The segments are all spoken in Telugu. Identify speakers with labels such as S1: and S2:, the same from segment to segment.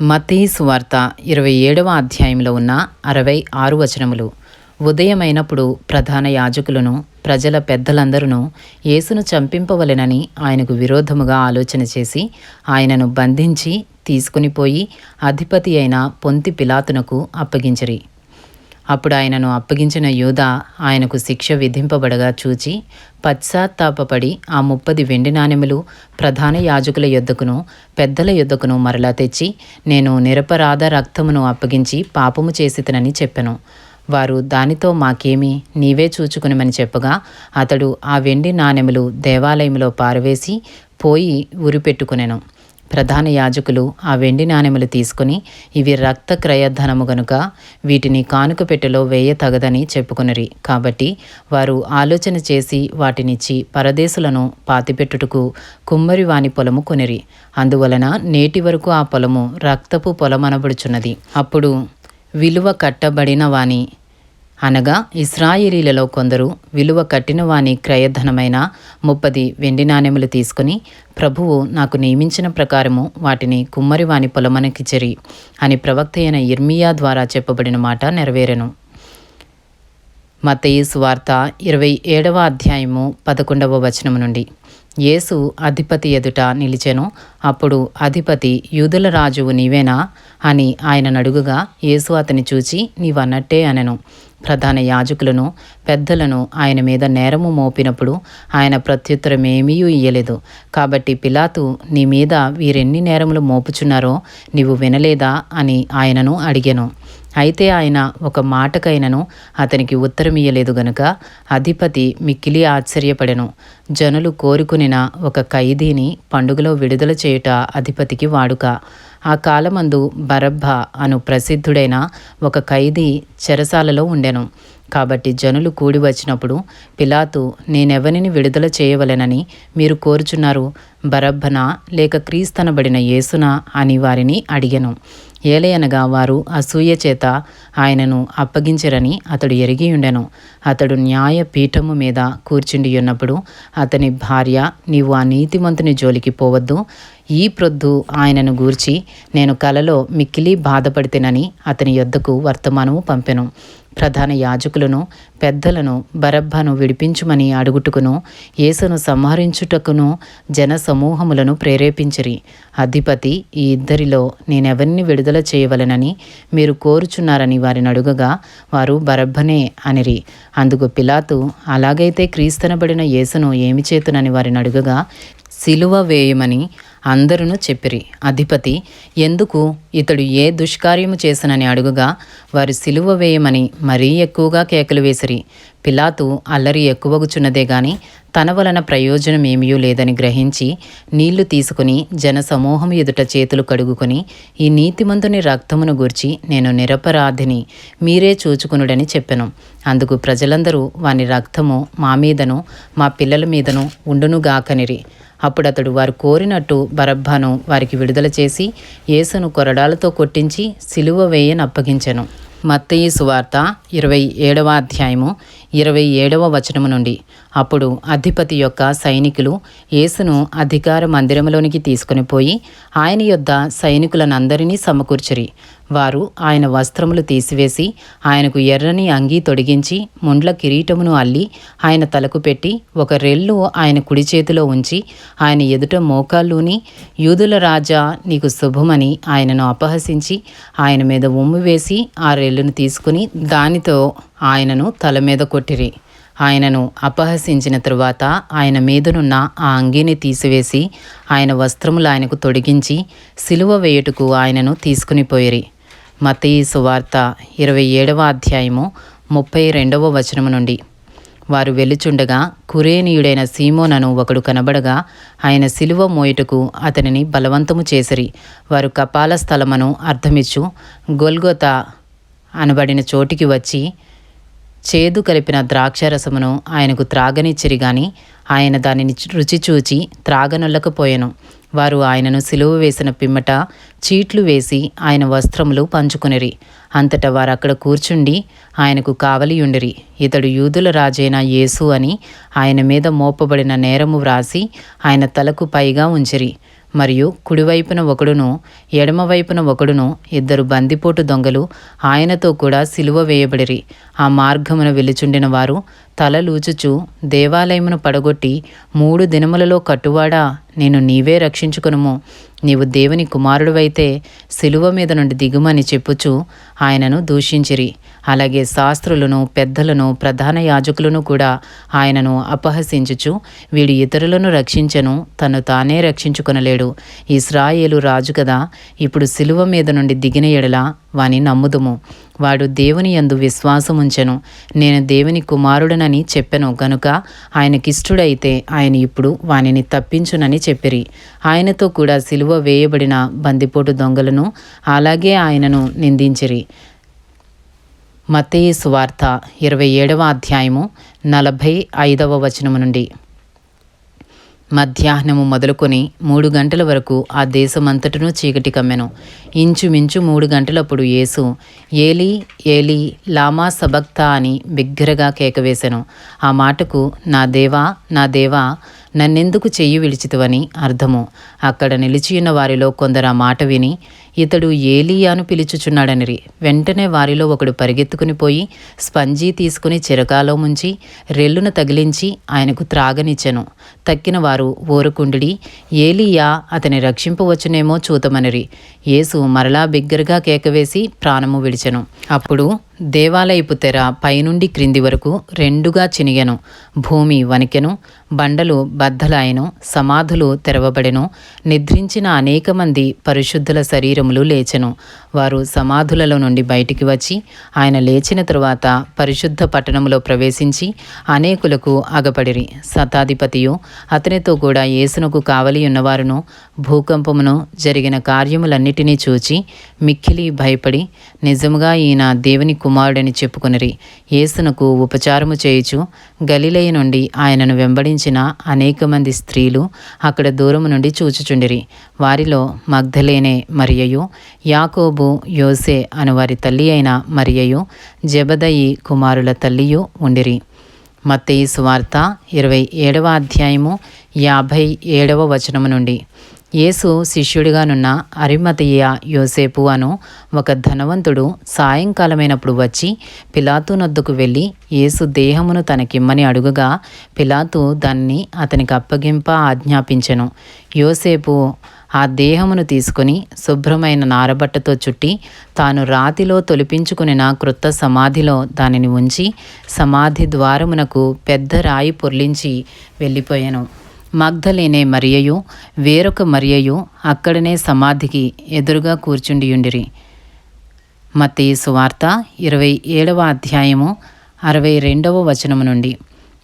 S1: మతీసు వార్త ఇరవై ఏడవ అధ్యాయంలో ఉన్న అరవై ఆరు వచనములు. ఉదయమైనప్పుడు ప్రధాన యాజకులను ప్రజల పెద్దలందరూ యేసును చంపింపవలెనని ఆయనకు విరోధముగా ఆలోచన చేసి ఆయనను బంధించి తీసుకునిపోయి అధిపతి అయిన పొంతి పిలాతునకు అప్పగించిరి. అప్పుడు ఆయనను అప్పగించిన యూద ఆయనకు శిక్ష విధింపబడగా చూచి పశ్చాత్తాపపడి ఆ ముప్పది వెండి నాణెములు ప్రధాన యాజకుల యొద్దకును పెద్దల యొద్దకును మరలా తెచ్చి నేను నిరపరాధ రక్తమును అప్పగించి పాపము చేసితనని చెప్పెను. వారు దానితో మాకేమి నీవే చూచుకునిమని చెప్పగా అతడు ఆ వెండి నాణెములు దేవాలయంలో పారవేసి పోయి ఉరిపెట్టుకునెను. ప్రధాన యాజకులు ఆ వెండి నాణెములు తీసుకుని ఇవి రక్త క్రయధనము గనుక వీటిని కానుక పెట్టెలో వేయ తగదని చెప్పుకునిరి. కాబట్టి వారు ఆలోచన చేసి వాటినిచ్చి పరదేశులను పాతిపెట్టుటకు కుమ్మరి వాని పొలము కొనిరి. అందువలన నేటి వరకు ఆ పొలము రక్తపు పొలమనబడుచున్నది. అప్పుడు విలువ కట్టబడిన వాని అనగా ఇస్రాయిలీలలో కొందరు విలువ కట్టినవాని క్రయధనమైన ముప్పది వెండి నాణెములు తీసుకుని ప్రభువు నాకు నియమించిన ప్రకారము వాటిని కుమ్మరివాని పొలమనకిచెరి అని ప్రవక్త అయిన ఇర్మియా ద్వారా చెప్పబడిన మాట నెరవేరెను. మతయి సువార్త ఇరవై ఏడవ అధ్యాయము పదకొండవ వచనము నుండి యేసు అధిపతి ఎదుట నిలిచెను అప్పుడు అధిపతి యూదుల రాజువు నీవేనా? అని ఆయన నడుగుగా యేసు అతని చూచి నీవన్నట్టే అనెను. ప్రధాన యాజకులను పెద్దలను ఆయన మీద నేరము మోపినప్పుడు ఆయన ప్రత్యుత్తరమేమీ ఇయ్యలేదు. కాబట్టి పిలాతు నీ మీద వీరెన్ని నేరములు మోపుచున్నారో నీవు వినలేదా అని ఆయనను అడిగాను. అయితే ఆయన ఒక మాటకైనను అతనికి ఉత్తరమియ్యలేదు గనుక అధిపతి మిక్కిలి ఆశ్చర్యపడెను. జనులు కోరుకునిన ఒక ఖైదీని పండుగలో విడుదల చేయుట అధిపతికి వాడుక. ఆ కాలమందు బరబ్బ అను ప్రసిద్ధుడైన ఒక ఖైదీ చెరసాలలో ఉండెను. కాబట్టి జనులు కూడి వచ్చినప్పుడు పిలాతు నేనెవనిని విడుదల చేయవలెనని మీరు కోరుచున్నారు? బరబ్బనా లేక క్రీస్తనబడిన యేసునా? అని వారిని అడిగను. ఏలయనగా వారు అసూయ చేత ఆయనను అప్పగించరని అతడు ఎరిగియుండెను. అతడు న్యాయ పీఠము మీద కూర్చుండి ఉన్నప్పుడు అతని భార్య నీవు ఆ నీతిమంతుని జోలికి పోవద్దు. ఈ ప్రొద్దు ఆయనను గూర్చి నేను కలలో మిక్కిలి బాధపడితేనని అతని యొద్దకు వర్తమానము పంపెను. ప్రధాన యాజకులను పెద్దలను బరబ్బను విడిపించుమని అడుగుటకును. యేసును సంహరించుటకును జన సమూహములను ప్రేరేపించిరి. అధిపతి ఈ ఇద్దరిలో నేనెవరిని విడుదల చేయవలనని మీరు కోరుచున్నారని వారిని అడుగగా వారు బరబ్బనే అనిరి. అందుకు పిలాతు అలాగైతే క్రీస్తనబడిన యేసును ఏమి చేతునని వారిని అడుగగా సిలువ వేయమని అందరును చెప్పిరి. అధిపతి ఎందుకు ఇతడు ఏ దుష్కార్యము చేసనని అడుగుగా వారు సిలువ వేయమని మరీ ఎక్కువగా కేకలు వేసిరి. పిలాతు అల్లరి ఎక్కువగుచున్నదే గాని తన వలన ప్రయోజనం ఏమీ లేదని గ్రహించి నీళ్ళు తీసుకుని జన సమూహం ఎదుట చేతులు కడుగుకొని ఈ నీతిమంతుని రక్తమును గూర్చి నేను నిరపరాధిని మీరే చూచుకునుడని చెప్పెను. అందుకు ప్రజలందరూ వాని రక్తము మా మీదను మా పిల్లల మీదను ఉండునుగాకనిరి. అప్పుడు అతడు వారు కోరినట్టు బరబ్బాను వారికి విడుదల చేసి యేసును కొరడాలతో కొట్టించి సిలువ వేయని అప్పగించెను. మత్తయి సువార్త ఇరవై ఏడవ అధ్యాయము ఇరవై ఏడవ వచనము నుండి. అప్పుడు అధిపతి యొక్క సైనికులు యేసును అధికార మందిరంలోనికి తీసుకుని పోయి ఆయన యొద్ద సైనికులనందరినీ సమకూర్చరి. వారు ఆయన వస్త్రములు తీసివేసి ఆయనకు ఎర్రని అంగీ తొడిగించి ముండ్ల కిరీటమును అల్లి ఆయన తలకు పెట్టి ఒక రెల్లు ఆయన కుడి చేతిలో ఉంచి ఆయన ఎదుట మోకాళ్ళూని యూదుల రాజా నీకు శుభమని ఆయనను అపహసించి ఆయన మీద ఉమ్ము వేసి ఆ రెల్లును తీసుకుని దానితో ఆయనను తల మీద కొట్టిరి. ఆయనను అపహసించిన తరువాత ఆయన మీదనున్న ఆ అంగీని తీసివేసి ఆయన వస్త్రములు ఆయనకు తొడిగించి సిలువ వేయుటకు ఆయనను తీసుకుని పోయిరి. మతయి సువార్త ఇరవై ఏడవ అధ్యాయము ముప్పై రెండవ వచనము నుండి. వారు వెలుచుండగా కురేనీయుడైన సీమోనను ఒకడు కనబడగా ఆయన సిలువ మోయుటకు అతనిని బలవంతము చేసిరి. వారు కపాల స్థలమును అర్థమిచ్చు. గొల్గొత అనబడిన చోటికి వచ్చి చేదు కలిపిన ద్రాక్షరసమును ఆయనకు త్రాగనిచ్చిరి గాని ఆయన దానిని రుచి చూచి త్రాగనొల్లకపోయెను వారు ఆయనను సిలువ వేసిన పిమ్మట చీట్లు వేసి ఆయన వస్త్రములు పంచుకునిరి. అంతటా వారు అక్కడ కూర్చుండి ఆయనకు కావలియుండిరి. ఇతడు యూదుల రాజైన యేసు అని ఆయన మీద మోపబడిన నేరము వ్రాసి ఆయన తలకు పైగా ఉంచిరి. మరియు కుడివైపున ఒకడును ఎడమవైపున ఒకడును ఇద్దరు బందిపోటు దొంగలు ఆయనతో కూడా సిలువ వేయబడిరి. ఆ మార్గమున వెలుచుండిన వారు తలలూచుచు దేవాలయమును పడగొట్టి మూడు దినములలో కట్టువాడా నేను నీవే రక్షించుకునుము. నీవు దేవుని కుమారుడువైతే శిలువ మీద నుండి దిగుమని చెప్పుచు ఆయనను దూషించిరి. అలాగే శాస్త్రులను పెద్దలను ప్రధాన యాజకులను కూడా ఆయనను అపహసించుచు వీడు ఇతరులను రక్షించను తను తానే రక్షించుకొనలేడు. ఇస్రాయేలు రాజు కదా ఇప్పుడు శిలువ మీద నుండి దిగిన ఎడల వాని నమ్ముదుము. వాడు దేవుని యందు విశ్వాసముంచెను. నేను దేవుని కుమారుడనని చెప్పెను గనుక ఆయనకిష్టుడైతే ఆయన ఇప్పుడు వానిని తప్పించునని చెప్పిరి. ఆయనతో కూడా సిలువ వేయబడిన బందిపోటు దొంగలను అలాగే ఆయనను నిందించిరి. మత్తయి సువార్త ఇరవై ఏడవ అధ్యాయము నలభై ఐదవ వచనము నుండి. మధ్యాహ్నము మొదలుకొని మూడు గంటల వరకు ఆ దేశమంతటను చీకటి కమ్మెను. ఇంచుమించు మూడు గంటలప్పుడు యేసు ఏలి ఏలి లామా సబక్తా అని బిగ్గరగా కేకవేశాను ఆ మాటకు నా దేవా నా దేవా నన్నెందుకు చెయ్యి విడిచితువని అర్థము. అక్కడ నిలిచియున్న వారిలో కొందరు ఆ మాట విని ఇతడు ఏలియాను పిలుచుచున్నాడనిరి. వెంటనే వారిలో ఒకడు పరిగెత్తుకుని పోయి స్పంజీ తీసుకుని చిరకాలో ముంచి రెల్లును తగిలించి ఆయనకు త్రాగనిచ్చెను. తక్కిన వారు ఓరుకుండిడి ఏలియా అతని రక్షింపవచ్చునేమో చూతమనిరి. యేసు మరలా బిగ్గరగా కేకవేసి ప్రాణము విడిచెను. అప్పుడు దేవాలయపు తెర పైనుండి క్రింది వరకు రెండుగా చినిగెను. భూమి వణికెను బండలు బద్దలాయను సమాధులు తెరవబడెను. నిద్రించిన అనేక మంది పరిశుద్ధుల శరీరములు లేచెను. వారు సమాధులలో నుండి బయటికి వచ్చి ఆయన లేచిన తరువాత పరిశుద్ధ పట్టణములో ప్రవేశించి అనేకులకు అగపడిరి. శతాధిపతియు అతనితో కూడా యేసునకు కావలి ఉన్నవారును భూకంపమును జరిగిన కార్యములన్నిటినీ చూచి మిక్కిలి భయపడి నిజముగా ఈయన దేవుని కుమారుడని చెప్పుకునిరి. యేసునకు ఉపచారము చేయుచు గలిలయ నుండి ఆయనను వెంబడించిన అనేక మంది స్త్రీలు అక్కడ దూరము నుండి చూచుచుండిరి. వారిలో మగ్ధలేనే మరియయు యాకోబు యోసే అను వారి తల్లి అయిన మరియయు జబదయి కుమారుల తల్లియు ఉండిరి. మత్తయి సువార్త ఇరవై ఏడవ అధ్యాయము యాభై ఏడవ వచనము నుండి. యేసు శిష్యుడిగానున్న అరిమతయ్య యోసేపు అను ఒక ధనవంతుడు సాయంకాలమైనప్పుడు వచ్చి పిలాతు నొద్దుకు వెళ్ళి యేసు దేహమును తనకిమ్మని అడుగుగా పిలాతు దాన్ని అతనికి అప్పగింప ఆజ్ఞాపించెను. యోసేపు ఆ దేహమును తీసుకుని శుభ్రమైన నారబట్టతో చుట్టి తాను రాతిలో తొలిపించుకునిన క్రొత్త సమాధిలో దానిని ఉంచి సమాధి ద్వారమునకు పెద్ద రాయి పొర్లించి వెళ్ళిపోయాను. మగ్ధలేనే మరియయు వేరొక మరియయు అక్కడనే సమాధికి ఎదురుగా కూర్చుండియుండిరి. మత్తయి సువార్త ఇరవై ఏడవ అధ్యాయము అరవై రెండవ వచనము నుండి.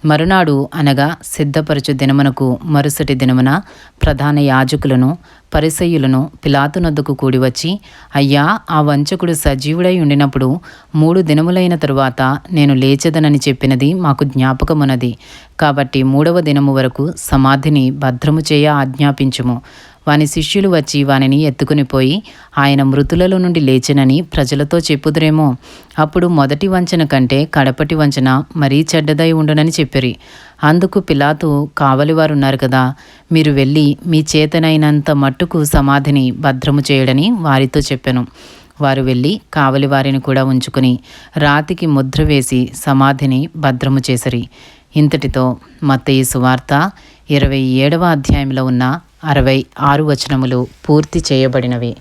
S1: మరునాడు అనగా సిద్ధపరచు దినమునకు మరుసటి దినమున ప్రధాన యాజకులను పరిసయ్యులను పిలాతునొద్దకు కూడివచ్చి అయ్యా ఆ వంచకుడు సజీవుడై ఉండినప్పుడు మూడు దినములైన తరువాత నేను లేచదనని చెప్పినది మాకు జ్ఞాపకమున్నది. కాబట్టి మూడవ దినము వరకు సమాధిని భద్రము చేయ ఆజ్ఞాపించుము. వాని శిష్యులు వచ్చి వానిని ఎత్తుకుని పోయి ఆయన మృతులలో నుండి లేచినని ప్రజలతో చెప్పుదురేమో. అప్పుడు మొదటి వంచన కంటే కడపటి వంచన మరీ చెడ్డదై ఉండునని చెప్పిరి. అందుకు పిలాతు కావలివారు ఉన్నారు కదా మీరు వెళ్ళి మీ చేతనైనంత మట్టుకు సమాధిని భద్రము చేయడని వారితో చెప్పాను. వారు వెళ్ళి కావలి వారిని కూడా ఉంచుకుని రాతికి ముద్ర వేసి సమాధిని భద్రము చేసరి. ఇంతటితో మత్తయి సువార్త ఇరవై ఏడవ అధ్యాయంలో ఉన్న అరవై ఆరు వచనములు పూర్తి చేయబడినవి.